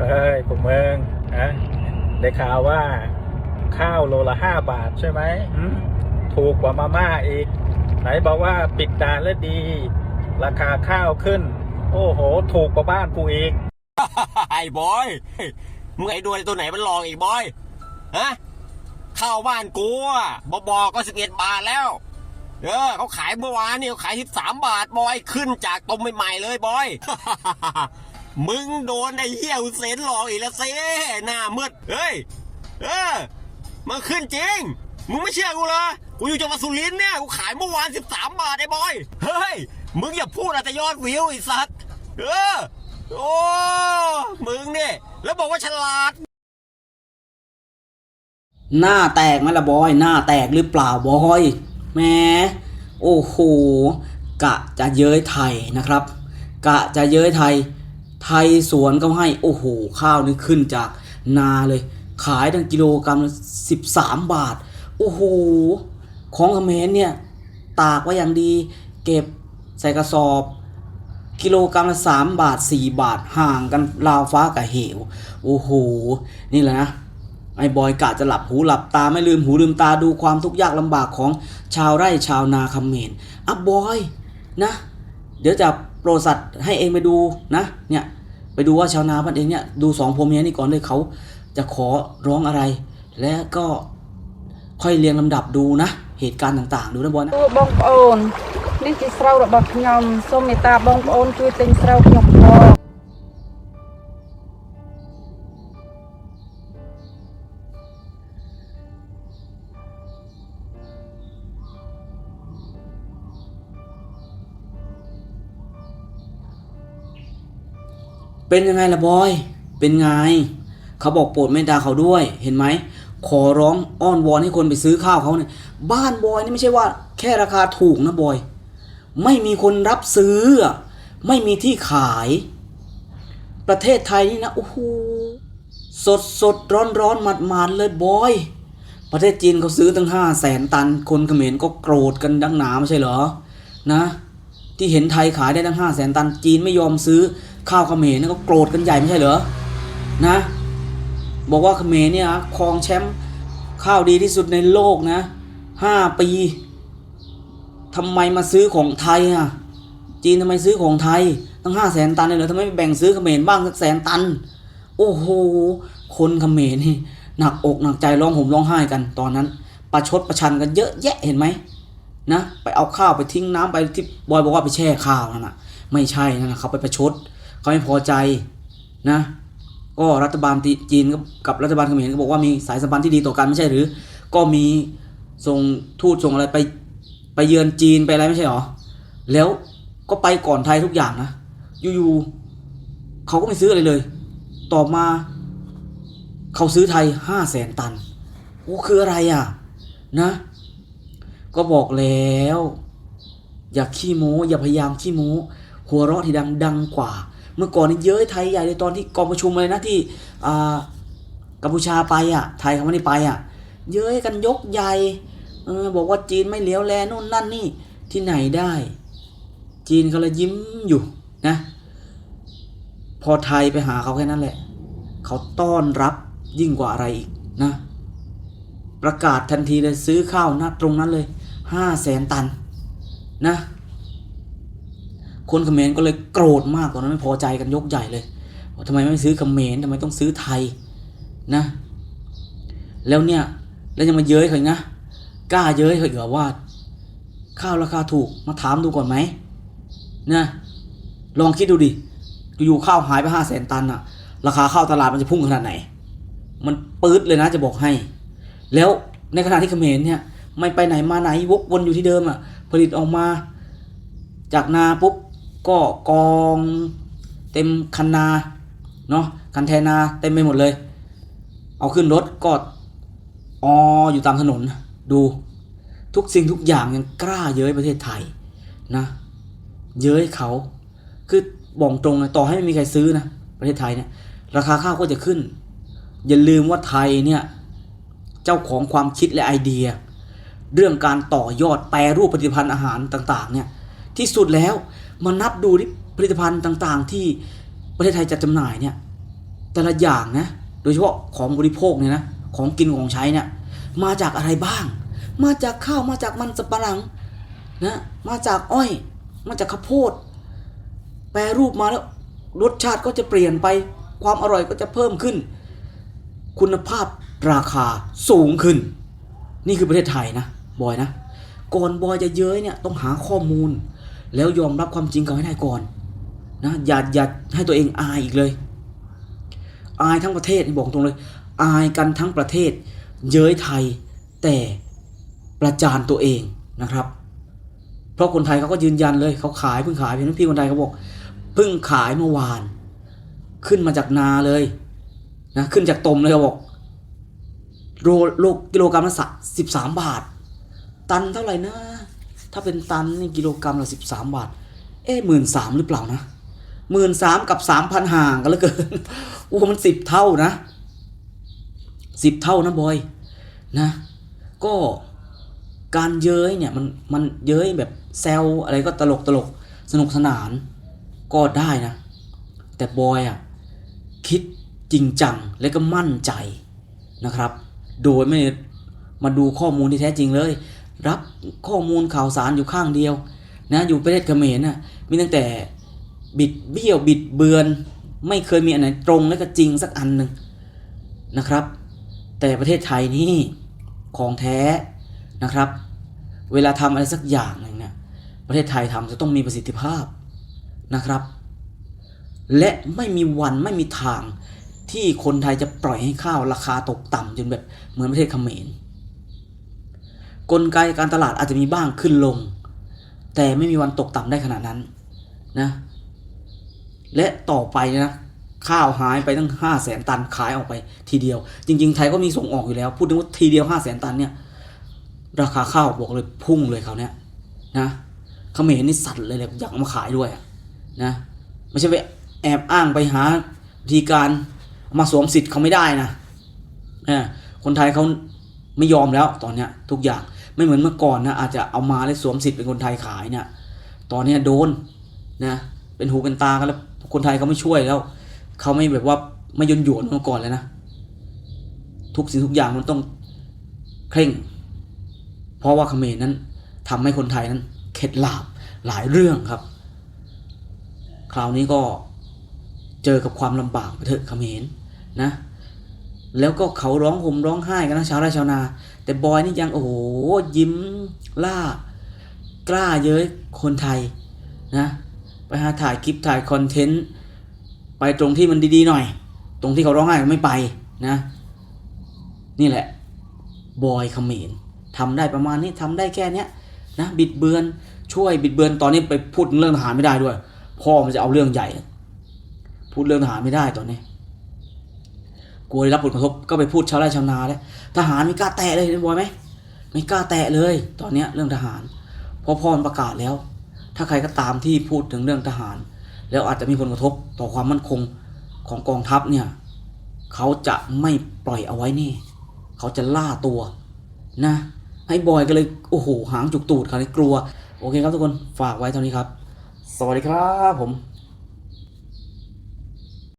เฮ้ยพวกมึงนะได้ข่าวว่าข้าวโลละห้าบาทใช่ไหม ถูกกว่ามาม่าอีก ไหนบอกว่าปิดด่านแล้วดี ราคาข้าวขึ้น โอ้โห ถูกกว่าบ้านกูอีก ไอ้บอย มึงไอ้ดวยตัวไหนมันหลอกอีกบอย ฮะเข้าบ้านกูอะบบอกก็สิบเอ็ดบาทแล้ว เออเขาขายเมื่อวานนี่เขาขายสิบสามบาทบอยขึ้นจากต้มใหม่ๆเลยบอย มึงโดนไอ้เหี้ยเซนหลอกอีกแล้วเซ่หน้ามืดเฮ้ย เออมันขึ้นจริง มึงไม่เชื่อกูเหรอ กูอยู่จังหวัดสุรินทร์เนี่ย กูขายเมื่อวานสิบสามบาทไอ้บอย เฮ้ย มึงอย่าพูดอะแต่ยอดวิวไอ้สัตว์เออ โอ้ มึงเนี่ย แล้วบอกว่าฉลาด หน้าแตกไหมล่ะบอย หน้าแตกหรือเปล่าบอยแหมโอ้โห กะจะเย้ยไทยนะครับ กะจะเย้ยไทย ไทยสวนก็ให้โอ้โหข้าวนี่ขึ้นจากนาเลย ขายตั้งกิโลกรัมละสิบสามบาท โอ้โห ของเขมรเนี่ย ตากไว้อย่างดี เก็บใส่กระสอบ กิโลกรัมละสามบาทสี่บาทห่างกันราวฟ้ากับเหว โอ้โห นี่แหละนะไอ้บอยกะจะหลับหูหลับตาไม่ลืมหูลืมตาดูความทุกข์ยากลำบากของชาวไร่ชาวนาคำเมรอะบอยนะ เดี๋ยวจะโปรสัตว์ให้เองไปดูนะเนี่ย ไปดูว่าชาวนาบ้านเองเนี่ยดูสองผมเนี้ยนี่ก่อนเลยเขาจะขอร้องอะไร และก็ค่อยเรียงลำดับดูนะ เหตุการณ์ต่างๆ ดูนะบอลนะบองโอนนี่จะเศร้าระบบยอมสมิตาบองโอนคือเต็งเศร้ายอมพอ เป็นยังไงล่ะบอย เป็นไง เขาบอกโปรดเมตตาเขาด้วย เห็นไหม ขอร้องอ้อนวอนให้คนไปซื้อข้าวเขาเนี่ย บ้านบอยนี่ไม่ใช่ว่า แค่ราคาถูกนะบอย ไม่มีคนรับซื้อ ไม่มีที่ขาย ประเทศไทยนี่นะโอ้โหสดสดร้อนร้อนหมัดหมาดๆเลยบอย ประเทศจีนเขาซื้อตั้งห้าแสนตัน คนเขมรก็โกรธกันดังหนาไม่ใช่เหรอ นะ ที่เห็นไทยขายได้ตั้งห้าแสนตัน จีนไม่ยอมซื้อ ข้าวเขมรนี่ก็โกรธกันใหญ่ไม่ใช่เหรอนะ บอกว่าเขมรเนี่ยครองแชมป์ข้าวดีที่สุดในโลกนะห้าปีทำไมมาซื้อของไทยอะจีนทำไมซื้อของไทยตั้งห้าแสนตันเลยเหรอทำไมไม่แบ่งซื้อเขมรบ้างสักแสนตัน โอ้โห คนเขมรนี่หนักอกหนักใจร้องห่มร้องไห้กันตอนนั้น ประชดประชันกันเยอะแยะเห็นไหมนะ ไปเอาข้าวไปทิ้งน้ำไปที่บอยบอกว่าไปแช่ข้าวนั่นนะไม่ใช่นั่นน่ะเขาไปประชด เขาไม่พอใจนะก็รัฐบาลจีนกับรัฐบาลเขมรก็บอกว่ามีสายสัมพันธ์ที่ดีต่อกันไม่ใช่หรือ ก็มีส่งทูตส่งอะไรไปไปเยือนจีนไปอะไรไม่ใช่หรอ แล้วก็ไปก่อนไทยทุกอย่างนะอยู่ๆเขาก็ไม่ซื้ออะไรเลย ต่อมาเขาซื้อไทยห้าแสนตันโอ้คืออะไรอะนะ ก็บอกแล้ว อย่าขี้โม้อย่าพยายามขี้โม้หัวเราะที่ดังดังกว่า เมื่อก่อนนี่เย้ยไทยใหญ่เลยตอนที่กองประชุมเลยนะที่กัมพูชาไปอะ ไทยเขาไม่ได้ไปอะ เย้ยกันยกใหญ่เออบอกว่าจีนไม่เหลียวแลนู่นนั่นนี่ที่ไหนได้ จีนเขาเลยยิ้มอยู่นะ พอไทยไปหาเขาแค่นั้นแหละ เขาต้อนรับยิ่งกว่าอะไรอีกนะ ประกาศทันทีเลยซื้อข้าวนะตรงนั้นเลยห้าแสนตันนะ คนเขมรก็เลยโกรธมากตอนนั้นไม่พอใจกันยกใหญ่เลยว่าทำไมไม่ซื้อเขมรทำไมต้องซื้อไทยนะ แล้วเนี่ยแล้วยังมาเย้ยเขาอีกนะกล้าเย้ยเขาอีกเหรอว่าข้าวราคาถูกมาถามดูก่อนไหมนะลองคิดดูดิอยู่ข้าวหายไปห้าแสนตันอะราคาข้าวตลาดมันจะพุ่งขนาดไหน มันปื๊ดเลยนะจะบอกให้ แล้วในขณะที่เขมรเนี่ยไม่ไปไหนมาไหนวกวนอยู่ที่เดิมอะผลิตออกมา จากนาปุ๊บ ก็กองเต็มคันนาเนาะคันแทนาเต็มไปหมดเลย เอาขึ้นรถก็อออยู่ตามถนนดูทุกสิ่งทุกอย่างยังกล้าเย้ยประเทศไทยนะ เย้ยเขาคือบอกตรงเลยต่อให้ไม่มีใครซื้อนะประเทศไทยเนี่ยราคาข้าวก็จะขึ้น อย่าลืมว่าไทยเนี่ยเจ้าของความคิดและไอเดีย เรื่องการต่อยอดแปรรูปผลิตภัณฑ์อาหารต่าง ๆ เนี่ย ที่สุดแล้วมานับดูที่ผลิตภัณฑ์ต่างๆ ที่ประเทศไทยจัดจำหน่ายเนี่ยแต่ละอย่างนะโดยเฉพาะของบริโภคเนี่ยนะของกินของใช้เนี่ยมาจากอะไรบ้าง มาจากข้าวมาจากมันสับปะหลังนะมาจากอ้อย มาจากข้าวโพด แปรรูปมาแล้วรสชาติก็จะเปลี่ยนไป ความอร่อยก็จะเพิ่มขึ้น คุณภาพราคาสูงขึ้น นี่คือประเทศไทยนะบอยนะ ก่อนบอยจะเย้ยเนี่ยต้องหาข้อมูล แล้วยอมรับความจริงเขาให้ได้ก่อนนะอย่าอย่าให้ตัวเองอายอีกเลย อายทั้งประเทศบอกตรงเลย อายกันทั้งประเทศ เย้ยไทยแต่ประจานตัวเองนะครับ เพราะคนไทยเขาก็ยืนยันเลยเขาขายเพิ่งขายเพี่พี่คนไทยเขาบอกเพิ่งขายเมื่อวาน ขึ้นมาจากนาเลยนะขึ้นจากตมเลยเขาบอกโลโลกิโลกรัมละสิบสามบาท ตันเท่าไหร่นะ ถ้าเป็นตันนี่กิโลกรัมละสิบสามบาท เอ๊ะหมื่นสามหรือเปล่านะหมื่นสามกับสามพันห่างกันเหลือเกินโอ้มันสิบเท่านะสิบเท่านะบอยนะ ก็การเย้ยเนี่ยมันมันเย้ยแบบแซวอะไรก็ตลกตลกสนุกสนานก็ได้นะ แต่บอยอะคิดจริงจังและก็มั่นใจนะครับ โดยไม่มาดูข้อมูลที่แท้จริงเลย รับข้อมูลข่าวสารอยู่ข้างเดียวนะอยู่ประเทศเขมรน่ะมีตั้งแต่บิดเบี้ยวบิดเบือน ไม่เคยมีอันไหนตรงและก็จริงสักอันหนึ่งนะครับ แต่ประเทศไทยนี่ของแท้นะครับ เวลาทำอะไรสักอย่างหนึ่งเนี่ยประเทศไทยทำจะต้องมีประสิทธิภาพนะครับ และไม่มีวันไม่มีทางที่คนไทยจะปล่อยให้ข้าวราคาตกต่ำจนแบบเหมือนประเทศเขมร กลไกการตลาดอาจจะมีบ้างขึ้นลง แต่ไม่มีวันตกต่ำได้ขนาดนั้นนะและต่อไปนะข้าวหายไปตั้งห้าแสนตันขายออกไปทีเดียว จริง ๆ ไทยก็มีส่งออกอยู่แล้ว พูดถึงว่าทีเดียวห้าแสนตันเนี่ยราคาข้าวบอกเลยพุ่งเลยเขาเนี่ยนะเขมรนี่สั่นเลยเลยอยากเอามาขายด้วยนะไม่ใช่ไปแอบอ้างไปหาวิธีการมาสวมสิทธิ์เขาไม่ได้นะคนไทยเขาไม่ยอมแล้วตอนเนี้ยทุกอย่าง ไม่เหมือนเมื่อก่อนนะอาจจะเอามาแล้วสวมสิทธิ์เป็นคนไทยขายเนี่ยตอนนี้โดนนะเป็นหูเป็นตากันแล้วคนไทยเขาไม่ช่วยแล้วเขาไม่แบบว่าไม่ยนหยวนเมื่อก่อนเลยนะทุกสิ่งทุกอย่างมันต้องเคร่ง เพราะว่าเขมรนั้นทำให้คนไทยนั้น เข็ดหลาบหลายเรื่องครับ คราวนี้ก็เจอกับความลำบากไปเถอะเขมรนะ แล้วก็เขาร้องห่มร้องไห้กันนะชาวไร่ชาวนา แต่บอยนี่ยังโอ้โหยิ้มล่า กล้าเย้ยคนไทยนะไปหาถ่ายคลิปถ่ายคอนเทนต์ไปตรงที่มันดีๆหน่อย ตรงที่เขาร้องไห้ก็ไม่ไปนะ นี่แหละบอยเขมรทำได้ประมาณนี้ทำได้แค่เนี้ยนะบิดเบือนช่วยบิดเบือนตอนนี้ไปพูดเรื่องทหารไม่ได้ด้วย พ่อมันจะเอาเรื่องใหญ่ พูดเรื่องทหารไม่ได้ตอนนี้ กลัวได้รับผลกระทบก็ไปพูดชาวไร่ชาวนาแล้วทหารไม่กล้าแตะเลยเห็นบอยไหมไม่กล้าแตะเลย ตอนเนี้ยเรื่องทหารเพราะพ่อมันประกาศแล้ว ถ้าใครก็ตามที่พูดถึงเรื่องทหาร แล้วอาจจะมีผลกระทบต่อความมั่นคงของกองทัพเนี่ยเขาจะไม่ปล่อยเอาไว้นี่ เขาจะล่าตัวนะให้บอยก็เลยโอ้โหหางจุกตูดคราวนี้กลัว โอเคครับทุกคนฝากไว้เท่านี้ครับ สวัสดีครับผม